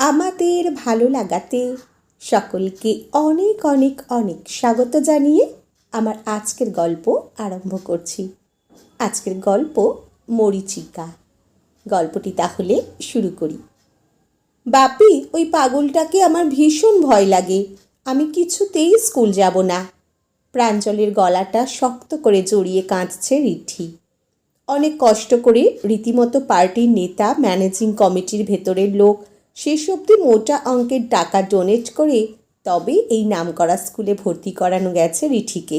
আমাদের ভালো লাগাতে সকলকে অনেক অনেক অনেক স্বাগত জানিয়ে আমার আজকের গল্প আরম্ভ করছি। আজকের গল্প মরিচিকা। গল্পটি তাহলে শুরু করি। বাপি, ওই পাগলটাকে আমার ভীষণ ভয় লাগে। আমি কিছুতেই স্কুল যাব না। প্রাঞ্জলের গলাটা শক্ত করে জড়িয়ে কাঁদছে রিঠি। অনেক কষ্ট করে রীতিমতো পার্টির নেতা, ম্যানেজিং কমিটির ভেতরের লোক শেষ অবধি মোটা অঙ্কের টাকা ডোনেট করে তবে এই নামকরা স্কুলে ভর্তি করানো গেছে রিঠিকে।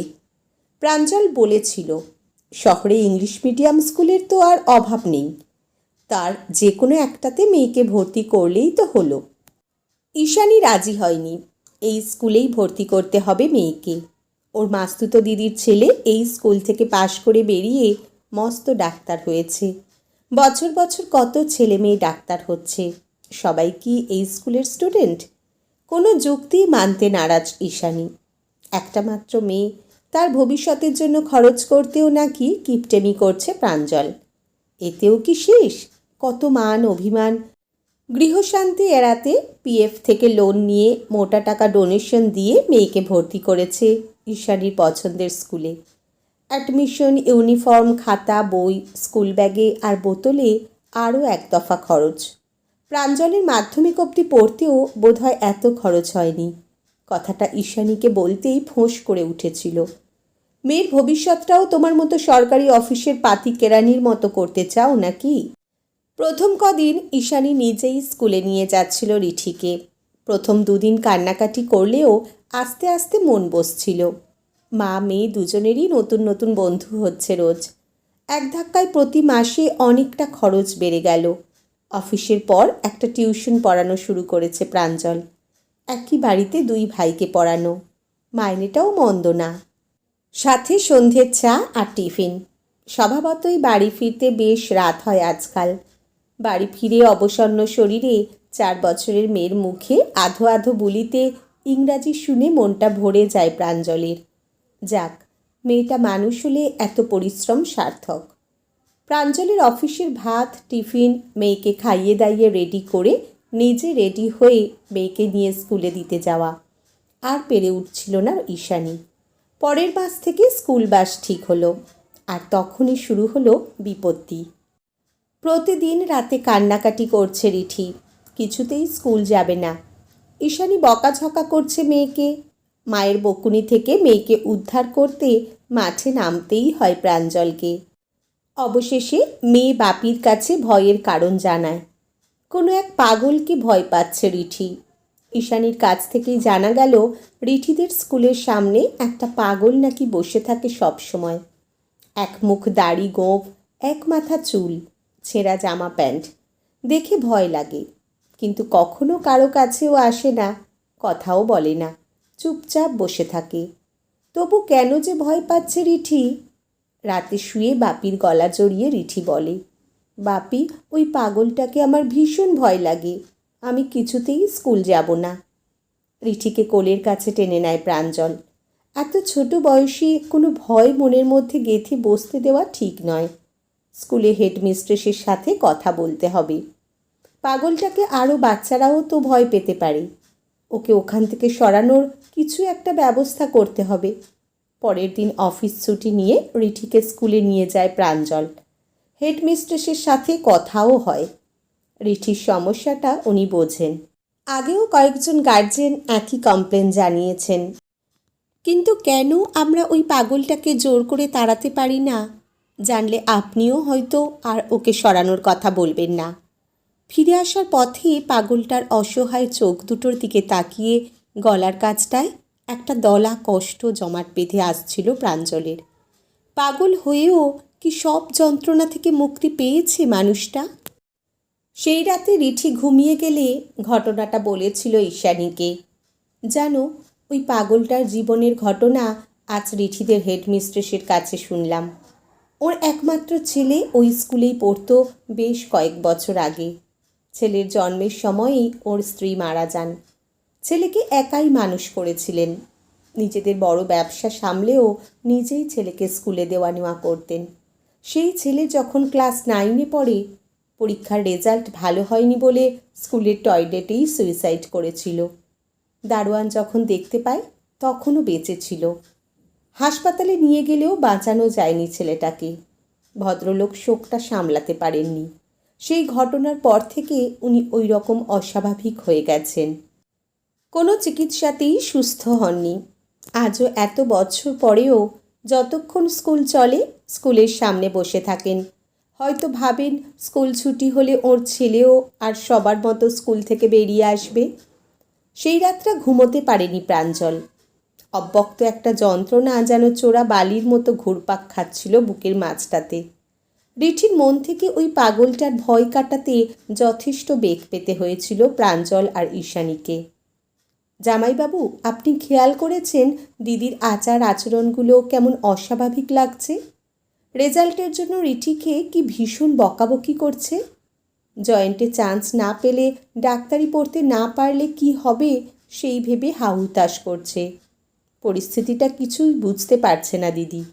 প্রাঞ্জল বলেছিল, শহরে ইংলিশ মিডিয়াম স্কুলের তো আর অভাব নেই। তার যে কোনো একটাতে মেয়েকে ভর্তি করলেই তো হলো। ঈশানী রাজি হয়নি, এই স্কুলেই ভর্তি করতে হবে মেয়েকে। ওর মাস্তুতো দিদির ছেলে এই স্কুল থেকে পাশ করে বেরিয়ে মস্ত ডাক্তার হয়েছে। বছর বছর কত ছেলে মেয়ে ডাক্তার হচ্ছে। সবাই কি এই স্কুলের স্টুডেন্ট কোনো যুক্তি মানতে নারাজ ঈশানী। একটা মাত্র মেয়ে, তার ভবিষ্যতের জন্য খরচ করতেও নাকি কিপটেমি করছে প্রাঞ্জল। এতেও কি শেষ? কত মান অভিমান। গৃহশান্তি এড়াতে পিএফ থেকে লোন নিয়ে মোটা টাকা ডোনেশন দিয়ে মেয়েকে ভর্তি করেছে ঈশানীর পছন্দের স্কুলে। অ্যাডমিশন ইউনিফর্ম খাতা, বই স্কুল ব্যাগে আর বোতলে আরও এক দফা খরচ। প্রাঞ্জলের মাধ্যমিক অবধি পড়তেও বোধহয় এত খরচ হয়নি। কথাটা ঈশানীকে বলতেই ফোঁস করে উঠেছিল। মেয়ের ভবিষ্যৎটাও তোমার মতো সরকারি অফিসের পাতি কেরানির মতো করতে চাও নাকি? প্রথম কদিন ঈশানী নিজেই স্কুলে নিয়ে যাচ্ছিল রিঠিকে। প্রথম দুদিন কান্নাকাটি করলেও আস্তে আস্তে মন বসছিল। মা, মেয়ে দুজনেরই নতুন নতুন বন্ধু হচ্ছে রোজ। এক ধাক্কায় প্রতি মাসে অনেকটা খরচ বেড়ে গেল। অফিসের পর একটা টিউশন পড়ানো শুরু করেছে প্রাঞ্জল। একই বাড়িতে দুই ভাইকে পড়ানো। মাইনেটাও মন্দ না। সাথে সন্ধ্যের চা আর টিফিন। স্বভাবতই বাড়ি ফিরতে বেশ রাত হয় আজকাল। বাড়ি ফিরে অবসন্ন শরীরে চার বছরের মেয়ের মুখে আধো আধো বলিতে ইংরাজি শুনে মনটা ভরে যায় প্রাঞ্জলের। যাক, মেয়েটা মানুষ হলে এত পরিশ্রম সার্থক। প্রাঞ্জলের অফিসের ভাত, টিফিন মেয়েকে খাইয়ে দাইয়ে রেডি করে নিজে রেডি হয়ে মেয়েকে নিয়ে স্কুলে দিতে যাওয়া। আর পেরে উঠছিল না ঈশানী। পরের মাস থেকে স্কুল বাস ঠিক হলো। আর তখনই শুরু হলো বিপত্তি। প্রতিদিন রাতে কান্নাকাটি করছে রিঠি। কিছুতেই স্কুল যাবে না। ঈশানী বকাঝকা করছে মেয়েকে। মায়ের বকুনি থেকে মেয়েকে উদ্ধার করতে মাঠে নামতেই হয় প্রাঞ্জলকে। অবশেষে মেয়ে বাপির কাছে ভয়ের কারণ জানায়। কোনো এক পাগলকে ভয় পাচ্ছে রিঠি। ঈশানীর কাছ থেকেই জানা গেল, রিঠিদের স্কুলের সামনে একটা পাগল নাকি বসে থাকে সব সময় এক মুখ দাড়ি গোঁফ, এক মাথা চুল, ছেঁড়া জামা প্যান্ট। দেখে ভয় লাগে, কিন্তু কখনো কারও কাছেও আসে না, কথাও বলে না, চুপচাপ বসে থাকে। তবু কেন যে ভয় পাচ্ছে রিঠি? রাতে শুয়ে বাপির গলা জড়িয়ে রিঠি বলে, বাপি, ওই পাগলটাকে আমার ভীষণ ভয় লাগে। আমি কিছুতেই স্কুল যাব না। রিঠিকে কোলের কাছে টেনে নেয় প্রাঞ্জল। এত ছোট বয়সী কোনো ভয় মনের মধ্যে গেঁথে বসতে দেওয়া ঠিক নয়। স্কুলে হেডমিস্ট্রেসের সাথে কথা বলতে হবে। পাগলটাকে আরও বাচ্চারাও তো ভয় পেতে পারে। ওকে ওখান থেকে সরানোর কিছু একটা ব্যবস্থা করতে হবে। পরের দিন অফিস ছুটি নিয়ে রিঠিকে স্কুলে নিয়ে যায় প্রাঞ্জল। হেডমিস্ট্রেসের সাথে কথাও হয়। রিঠির সমস্যাটা উনি বোঝেন। আগেও কয়েকজন গার্জেন একই কমপ্লেন জানিয়েছেন। কিন্তু কেন আমরা ওই পাগলটাকে জোর করে তাড়াতে পারি না? জানলে আপনিও হয়তো আর ওকে সরানোর কথা বলবেন না। ফিরে আসার পথে পাগলটার অসহায় চোখ দুটোর দিকে তাকিয়ে গলার কাছটায় একটা দলা কষ্ট জমাট বেঁধে আসছিল প্রাঞ্জলের। পাগল হয়েও কি সব যন্ত্রণা থেকে মুক্তি পেয়েছে মানুষটা? সেই রাতে রিঠি ঘুমিয়ে গেলে ঘটনাটা বলেছিল ঈশানীকে। জানো ওই পাগলটার জীবনের ঘটনা আজ রিঠিদের হেডমিস্ট্রেসের কাছে শুনলাম। ওর একমাত্র ছেলে ওই স্কুলেই পড়তো বেশ কয়েক বছর আগে। ছেলের জন্মের সময়ই ওর স্ত্রী মারা যান। ছেলেকে একাই মানুষ করেছিলেন। নিজেদের বড় ব্যবসা সামলেও নিজেই ছেলেকে স্কুলে দেওয়া নেওয়া করতেন। সেই ছেলে যখন ক্লাস নাইনে পড়ে, পরীক্ষার রেজাল্ট ভালো হয়নি বলে স্কুলের টয়লেটেই সুইসাইড করেছিল। দারোয়ান যখন দেখতে পায়, তখনও বেঁচে ছিল। হাসপাতালে নিয়ে গেলেও বাঁচানো যায়নি ছেলেটাকে। ভদ্রলোক শোকটা সামলাতে পারেননি। সেই ঘটনার পর থেকে উনি ওই রকম অস্বাভাবিক হয়ে গেছেন। কোনো চিকিৎসাতেই সুস্থ হননি। আজও এত বছর পরেও যতক্ষণ স্কুল চলে, স্কুলের সামনে বসে থাকেন। হয়তো ভাবেন স্কুল ছুটি হলে ওর ছেলেও আর সবার মতো স্কুল থেকে বেরিয়ে আসবে। সেই রাতটা ঘুমোতে পারেনি প্রাঞ্জল। অব্যক্ত একটা যন্ত্রণা যেন চোরা বালির মতো ঘুরপাক খাচ্ছিল বুকের মাঝটাতে। রিঠির মন থেকে ওই পাগলটার ভয় কাটাতে যথেষ্ট বেগ পেতে হয়েছিল প্রাঞ্জল আর ঈশানীকে। জামাইবাবু, আপনি খেয়াল করেছেন দিদির আচার আচরণগুলো কেমন অস্বাভাবিক লাগছে? রেজাল্টের জন্য রিঠিকে কি ভীষণ বকাবকি করছে? জয়েন্টে চান্স না পেলে ডাক্তারি পড়তে না পারলে কি হবে সেই ভেবে হাহুতাশ করছে। পরিস্থিতিটা কিছুই বুঝতে পারছে না দিদি।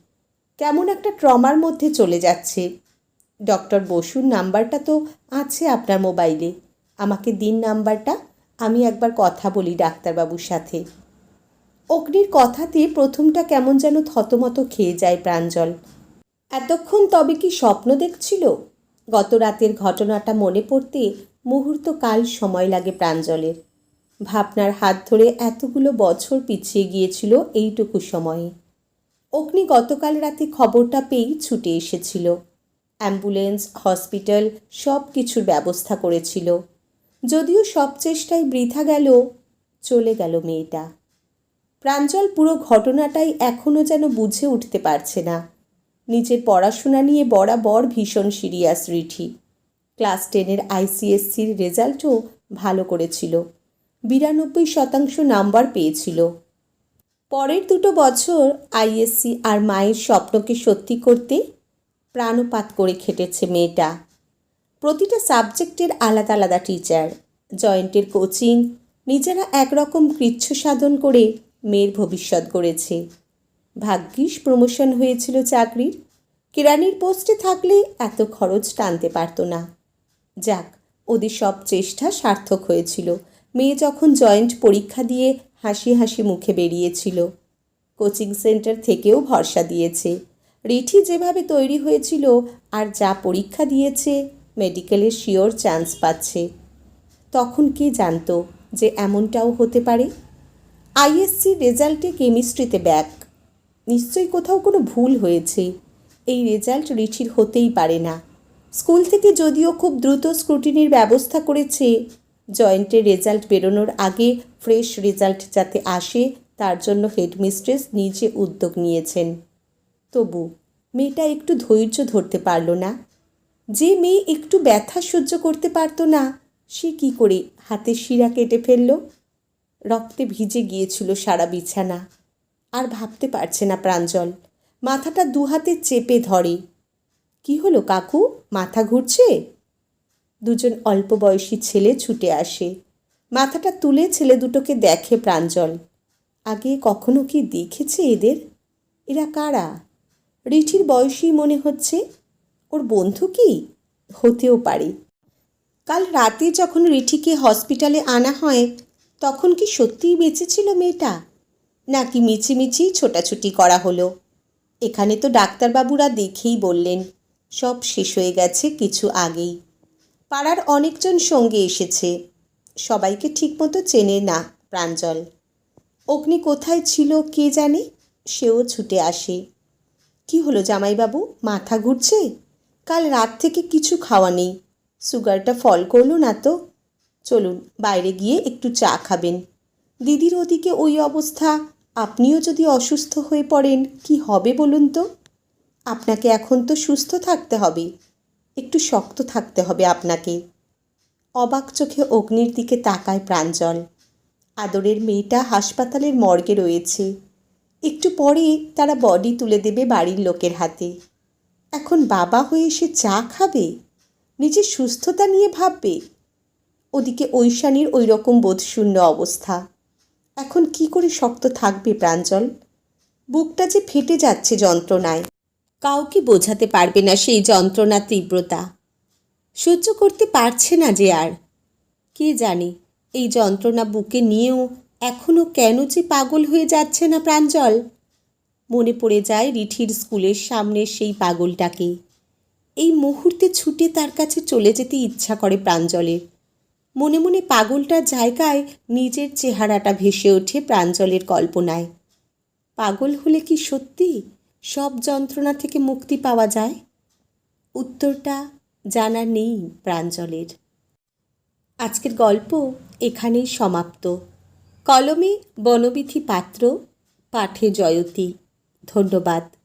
কেমন একটা ট্রমার মধ্যে চলে যাচ্ছে। ডক্টর বসুর নাম্বারটা তো আছে আপনার মোবাইলে। আমাকে দিন নাম্বারটা আমি একবার কথা বলি ডাক্তারবাবুর সাথে। অগ্নির কথাতে প্রথমটা কেমন যেন থতমত খেয়ে যায় প্রাঞ্জল এতক্ষণ তবে কি স্বপ্ন দেখছিল? গত রাতের ঘটনাটা মনে পড়তে মুহূর্ত কাল সময় লাগে প্রাঞ্জলের ভাবনার হাত ধরে এতগুলো বছর পিছিয়ে গিয়েছিল এইটুকু সময়ে। অগ্নি গতকাল রাতে খবরটা পেয়েই ছুটে এসেছিল। অ্যাম্বুলেন্স, হসপিটাল সব কিছুর ব্যবস্থা করেছিল। যদিও সব চেষ্টাই বৃথা গেল, চলে গেল মেয়েটা। প্রাঞ্জল পুরো ঘটনাটাই এখনও যেন বুঝে উঠতে পারছে না। নিজের পড়াশোনা নিয়ে বরাবর ভীষণ সিরিয়াস রিঠি। ক্লাস টেনের আইসিএসসির রেজাল্টও ভালো করেছিল। বিরানব্বই শতাংশ নাম্বার পেয়েছিল। পরের দুটো বছর আইএসসি আর মায়ের স্বপ্নকে সত্যি করতে প্রাণপাত করে খেটেছে মেয়েটা। প্রতিটা সাবজেক্টের আলাদা আলাদা টিচার জয়েন্টের কোচিং নিজেরা একরকম কৃচ্ছ সাধন করে মেয়ের ভবিষ্যৎ গড়েছে। ভাগ্যিস প্রমোশন হয়েছিল চাকরির। কেরানির পোস্টে থাকলে এত খরচ টানতে পারতো না। যাক, ওদের সব চেষ্টা সার্থক হয়েছিল। মেয়ে যখন জয়েন্ট পরীক্ষা দিয়ে হাসি হাসি মুখে বেরিয়েছিল। কোচিং সেন্টার থেকেও ভরসা দিয়েছে। রিঠি যেভাবে তৈরি হয়েছিল আর যা পরীক্ষা দিয়েছে মেডিকেলের শিওর চান্স পাচ্ছে। তখন কে জানতো যে এমনটাও হতে পারে? আইএসসি রেজাল্টে কেমিস্ট্রিতে ব্যাক নিশ্চয়ই কোথাও কোনো ভুল হয়েছে। এই রেজাল্ট রিচির হতেই পারে না। স্কুল থেকে যদিও খুব দ্রুত স্ক্রুটিনির ব্যবস্থা করেছে জয়েন্টের রেজাল্ট বেরোনোর আগে ফ্রেশ রেজাল্ট যাতে আসে, তার জন্য হেডমিস্ট্রেস নিজে উদ্যোগ নিয়েছেন। তবু মেয়েটা একটু ধৈর্য ধরতে পারল না। যে মেয়ে একটু ব্যথা সহ্য করতে পারতো না, সে কি করে হাতের শিরা কেটে ফেলল? রক্তে ভিজে গিয়েছিল সারা বিছানা। আর ভাবতে পারছে না প্রাঞ্জল, মাথাটা দু হাতে চেপে ধরে। কি হলো কাকু, মাথা ঘুরছে? দুজন অল্প বয়সী ছেলে ছুটে আসে। মাথাটা তুলে ছেলে দুটোকে দেখে প্রাঞ্জল। আগে কখনো কি দেখেছে এদের? এরা কারা? রিঠির বয়সী মনে হচ্ছে। ওর বন্ধু কি? হতেও পারে। কাল রাতে যখন রিঠিকে হসপিটালে আনা হয়, তখন কি সত্যিই বেঁচেছিল মেয়েটা? নাকি মিছিমিছি ছোটাছুটি করা হলো? এখানে তো ডাক্তারবাবুরা দেখেই বললেন, সব শেষ হয়ে গেছে কিছু আগেই। পাড়ার অনেকজন সঙ্গে এসেছে। সবাইকে ঠিকমতো চেনে না প্রাঞ্জল। অগ্নি কোথায় ছিল কে জানে? সেও ছুটে আসে। কি হলো জামাইবাবু? মাথা ঘুরছে? কাল রাত থেকে কিছু খাওয়া নেই। সুগারটা ফল করল না তো। চলুন, বাইরে গিয়ে একটু চা খাবেন। দিদির ওদিকে ওই অবস্থা। আপনিও যদি অসুস্থ হয়ে পড়েন, কি হবে বলুন তো? আপনাকে এখন তো সুস্থ থাকতে হবে। একটু শক্ত থাকতে হবে আপনাকে। অবাক চোখে অগ্নির দিকে তাকায় প্রাঞ্জল। আদরের মেয়েটা হাসপাতালের মর্গে রয়েছে। একটু পরে তারা বডি তুলে দেবে বাড়ির লোকের হাতে। এখন বাবা হয়ে সে চা খাবে? নিজের সুস্থতা নিয়ে ভাববে? ওদিকে ঐশানীর ওই রকম বোধশূন্য অবস্থা। এখন কি করে শক্ত থাকবে প্রাঞ্জল? বুকটা যে ফেটে যাচ্ছে যন্ত্রণায়। কাউকে বোঝাতে পারবে না সেই যন্ত্রণার তীব্রতা। সহ্য করতে পারছে না যে আর। কে জানে এই যন্ত্রণা বুকে নিয়েও এখনও কেন যে পাগল হয়ে যাচ্ছে না প্রাঞ্জল? মনে পড়ে যায় রিঠির স্কুলের সামনের সেই পাগলটাকে। এই মুহূর্তে ছুটে তার কাছে চলে যেতে ইচ্ছা করে প্রাঞ্জলের। মনে মনে পাগলটার জায়গায় নিজের চেহারাটা ভেসে ওঠে প্রাঞ্জলের কল্পনায়। পাগল হলে কি সত্যি সব যন্ত্রণা থেকে মুক্তি পাওয়া যায়? উত্তরটা জানা নেই প্রাঞ্জলের। আজকের গল্প এখানেই সমাপ্ত। কলমে বনবিথি পাত্র, পাঠে জয়তী। ধন্যবাদ।